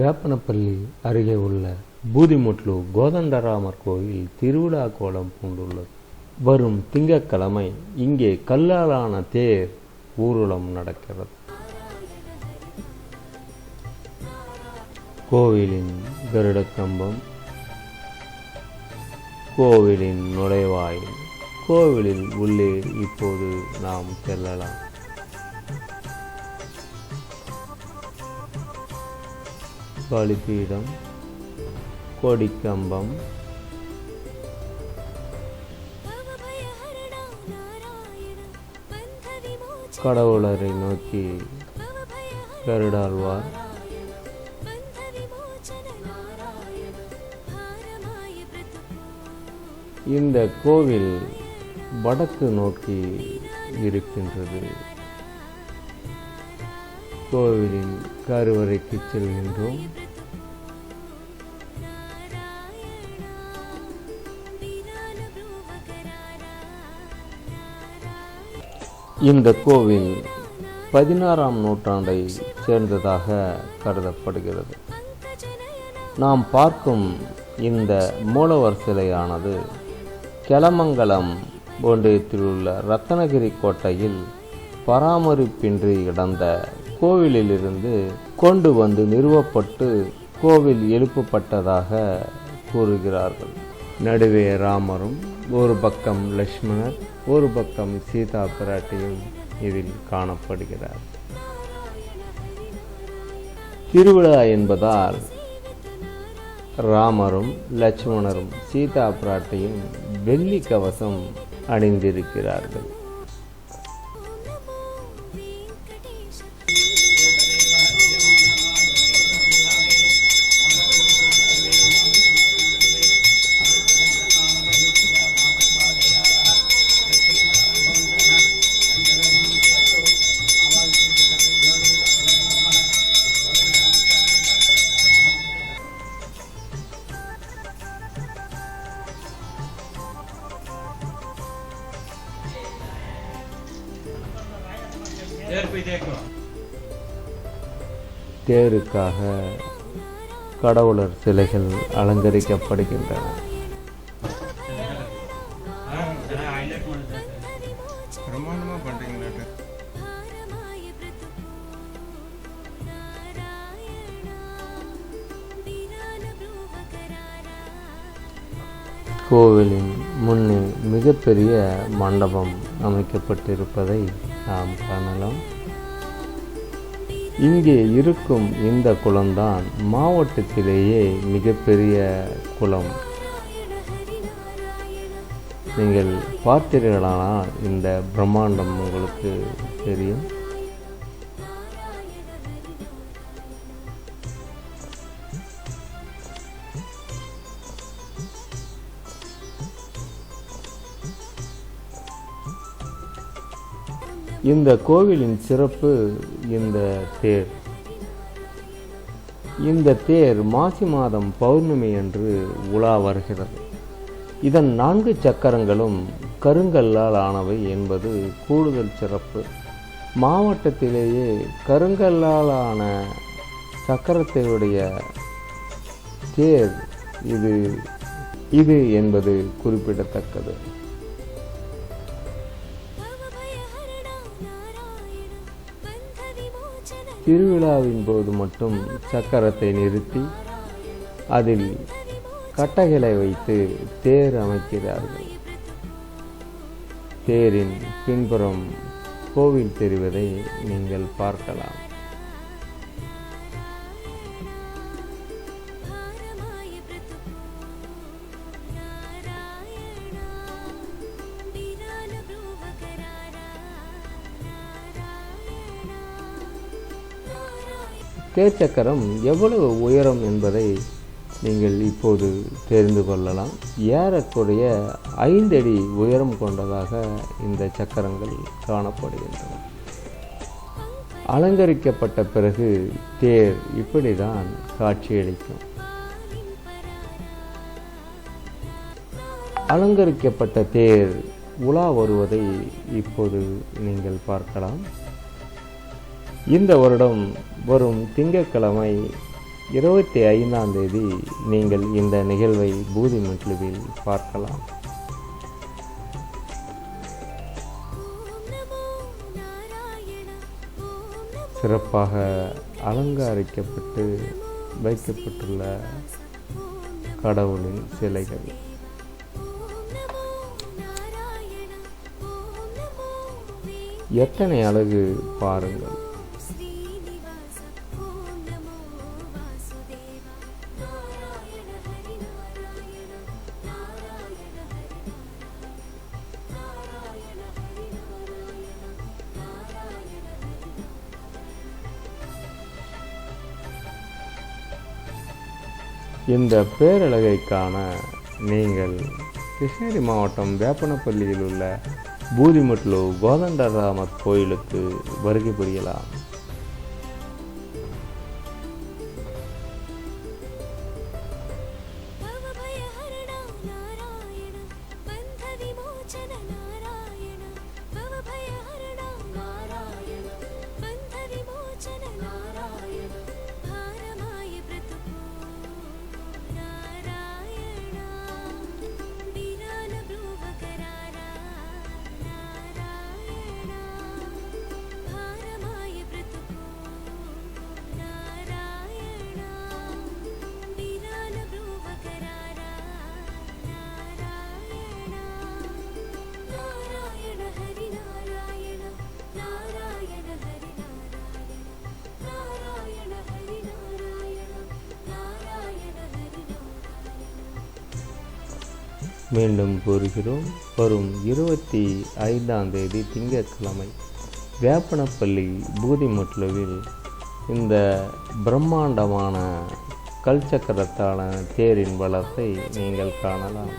வேப்பனப்பள்ளி அருகே உள்ள பூதிமுட்லு கோதண்டராமர் கோயில் திருவிழா கோலம் பூண்டுள்ளது. வரும் திங்கட்கிழமை இங்கே கல்லாலான தேர் ஊர்வலம் நடக்கிறது. கோவிலின் கருடக்கம்பம் கோவிலின் நுழைவாயில் கோவிலில் உள்ளே இப்போது நாம் செல்லலாம். பலிபீடம் கொடிக்கம்பம் கடவுளரை நோக்கி கருடாழ்வார். இந்த கோவில் வடக்கு நோக்கி இருக்கின்றது. கோவிலின் கருவறைக்கு செல்கின்றோம். இந்த கோவில் பதினாறாம் நூற்றாண்டை சேர்ந்ததாக கருதப்படுகிறது. நாம் பார்க்கும் இந்த மூலவர் சிலையானது கெலமங்கலம் ஒன்றியத்தில் உள்ள ரத்தனகிரி கோட்டையில் பராமரிப்பின்றி கிடந்த கோவிலிலிருந்து கொண்டு வந்து நிறுவப்பட்டு கோவில் எழுப்பப்பட்டதாக கூறுகிறார்கள். நடுவே ராமரும் ஒரு பக்கம் லட்சுமணர் ஒரு பக்கம் சீதா பிராட்டியும் இதில் காணப்படுகிறார். திருவிழா என்பதால் ராமரும் லட்சுமணரும் சீதா பிராட்டியும் வெள்ளி கவசம் அணிந்திருக்கிறார்கள். தேருக்காக கடவுளர் சிலைகள் அலங்கரிக்கப்படுகின்றன. கோவிலின் முன்னே மிகப்பெரிய மண்டபம் அமைக்கப்பட்டிருப்பதை நாம் காணலாம். இங்கே இருக்கும் இந்த குளம்தான் மாவட்டத்திலேயே மிகப்பெரிய குளம். நீங்கள் பார்த்தீர்களானால் இந்த பிரம்மாண்டம் உங்களுக்கு தெரியும். இந்த கோவிலின் சிறப்பு இந்த தேர். இந்த தேர் மாசி மாதம் பௌர்ணமி அன்று உலா வருகிறது. இதன் நான்கு சக்கரங்களும் கருங்கல்லால் ஆனவை என்பது கூடுதல் சிறப்பு. மாவட்டத்திலேயே கருங்கல்லால் ஆன சக்கரத்தினுடைய தேர் இது இது என்பது குறிப்பிடத்தக்கது. திருவிழாவின் போது மட்டும் சக்கரத்தை நிறுத்தி அதில் கட்டைகளை வைத்து தேர் அமைக்கிறார்கள். தேரின் பின்புறம் கோவில் தெரிவதை நீங்கள் பார்க்கலாம். தேர்ச்சக்கரம் எவ்வளவு உயரம் என்பதை நீங்கள் இப்போது தெரிந்து கொள்ளலாம். ஏறக்குறைய ஐந்தடி உயரம் கொண்டதாக இந்த சக்கரங்கள் காணப்படுகின்றன. அலங்கரிக்கப்பட்ட பிறகு தேர் இப்படிதான் காட்சியளிக்கும். அலங்கரிக்கப்பட்ட தேர் உலா வருவதை இப்போது நீங்கள் பார்க்கலாம். இந்த வருடம் வரும் திங்கட்கிழமை இருபத்தி ஐந்தாம் தேதி நீங்கள் இந்த நிகழ்வை பூதி முட்லுவில் பார்க்கலாம். சிறப்பாக அலங்கரிக்கப்பட்டு வைக்கப்பட்டுள்ள கடவுளின் சிலைகள். எத்தனை அழகு பாருங்கள். இந்த பேரழகை காண நீங்கள் கிருஷ்ணகிரி மாவட்டம் வேப்பனப்பள்ளியில் உள்ள பூதிமுட்லு கோதண்டராமர் கோயிலுக்கு வருகை புரியலாம். மீண்டும் கூறுகிறோம். வரும் இருபத்தி ஐந்தாம் தேதி திங்கட்கிழமை வேப்பனப்பள்ளி பூதிமுட்லுவில் இந்த பிரம்மாண்டமான கல்சக்கரத்தான தேரின் வளத்தை நீங்கள் காணலாம்.